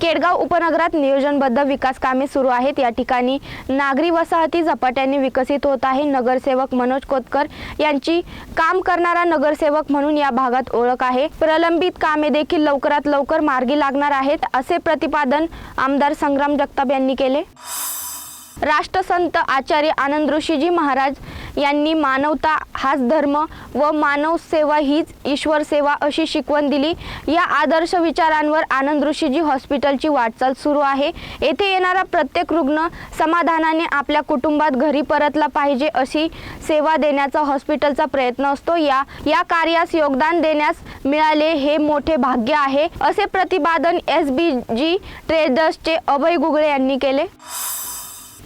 केडगाव उपनगरात नियोजनबद्ध विकास कामे सुरू आहेत. या ठिकाणी नागरी वसाहती झपाट्याने विकसित होत आहे. नगरसेवक मनोज कोतकर यांची काम करणारा नगरसेवक म्हणून या भागात ओळख आहे. प्रलंबित कामे देखील लवकरात लवकर मार्गी लागणार आहेत असे प्रतिपादन आमदार संग्राम जगताप यांनी केले. राष्ट्रसंत आचार्य आनंद ऋषीजी महाराज यांनी मानवता हाच धर्म व मानव सेवा हीच ईश्वर सेवा अशी शिकवण दिली. या आदर्श विचारांवर आनंद ऋषीजी हॉस्पिटलची वाटचाल सुरू आहे. येथे येणारा प्रत्येक रुग्ण समाधानाने आपल्या कुटुंबात घरी परतला पाहिजे अशी सेवा देण्याचा हॉस्पिटलचा प्रयत्न असतो. या या कार्यास योगदान देण्यास मिळाले हे मोठे भाग्य आहे असे प्रतिपादन एस बी जी ट्रेडर्सचे अभय गुगळे यांनी केले.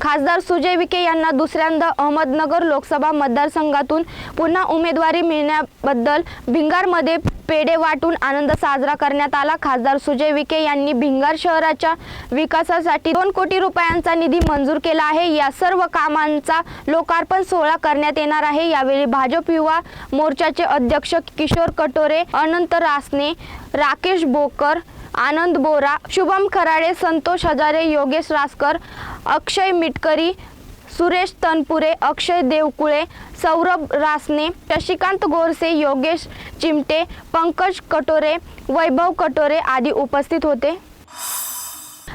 खासदार सुजय विखे यांना दुसऱ्यांदा अहमदनगर लोकसभा मतदारसंघातून पुन्हा उमेदवारी मिळण्याबद्दल भिंगारमध्ये पेढे वाटून आनंद साजरा करण्यात आला. खासदार सुजय विखे यांनी भिंगार शहराच्या विकासासाठी दोन कोटी रुपयांचा निधी मंजूर केला आहे. या सर्व कामांचा लोकार्पण सोहळा करण्यात येणार आहे. यावेळी भाजप युवा मोर्चाचे अध्यक्ष किशोर कटोरे अनंत रासने राकेश बोकर आनंद बोरा शुभम खराडे संतोष हजारे योगेश रासकर अक्षय मिटकरी सुरेश तनपुरे अक्षय देवकुळे सौरभ रासने शशिकांत गोरसे योगेश चिमटे पंकज कटोरे वैभव कटोरे आदी उपस्थित होते.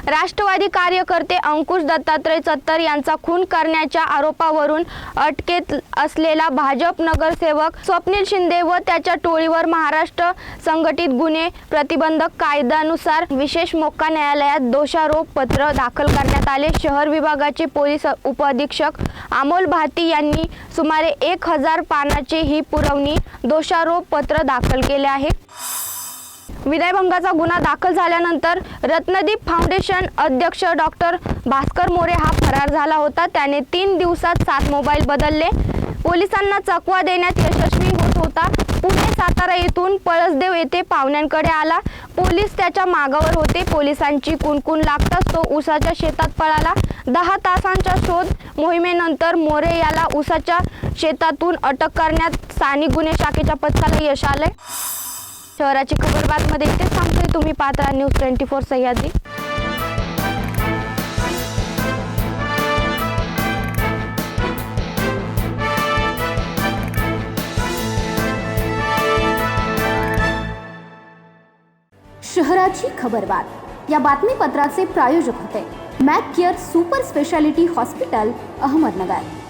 राष्ट्रवादी कार्यकर्ते अंकुश दत्तात्रय चत्तर यांचा खून करण्याच्या आरोपावरून अटकेत असलेला भाजप नगरसेवक स्वप्नील शिंदे व त्याच्या टोळीवर महाराष्ट्र संघटित गुन्हे प्रतिबंधक कायद्यानुसार विशेष मोक्का न्यायालयात दोषारोप पत्र दाखल करण्यात आले. शहर विभागाचे पोलीस उपअधीक्षक अमोल भाती यांनी सुमारे एक हजार पानाचे ही पुरवणी दोषारोप पत्र दाखल केले आहे. विनयभंगाचा गुन्हा दाखल झाल्यानंतर रत्नदीप फाउंडेशन अध्यक्ष डॉक्टर भास्कर मोरे हा फरार झाला होता. त्याने तीन दिवसात सात मोबाईल बदलले. पोलिसांना चकवा देण्यात यशस्वी होत होता. पुणे सातारा येथून पळसदेव येथे पाहुण्यांकडे आला. पोलीस त्याच्या मागावर होते. पोलिसांची कुणकुण लागताच तो उसाच्या शेतात पळाला. दहा तासांच्या शोध मोहिमेनंतर मोरे याला उसाच्या शेतातून अटक करण्यात स्थानिक गुन्हे शाखेच्या पथकाला यश आले शहराची खबर बातमध्ये इथे सांगतोय तुम्ही Patra news twenty four Sahyadri. शहराची खबरबात या बातमीपत्राचे प्रायोजक होते. Mac care super speciality hospital Ahmednagar.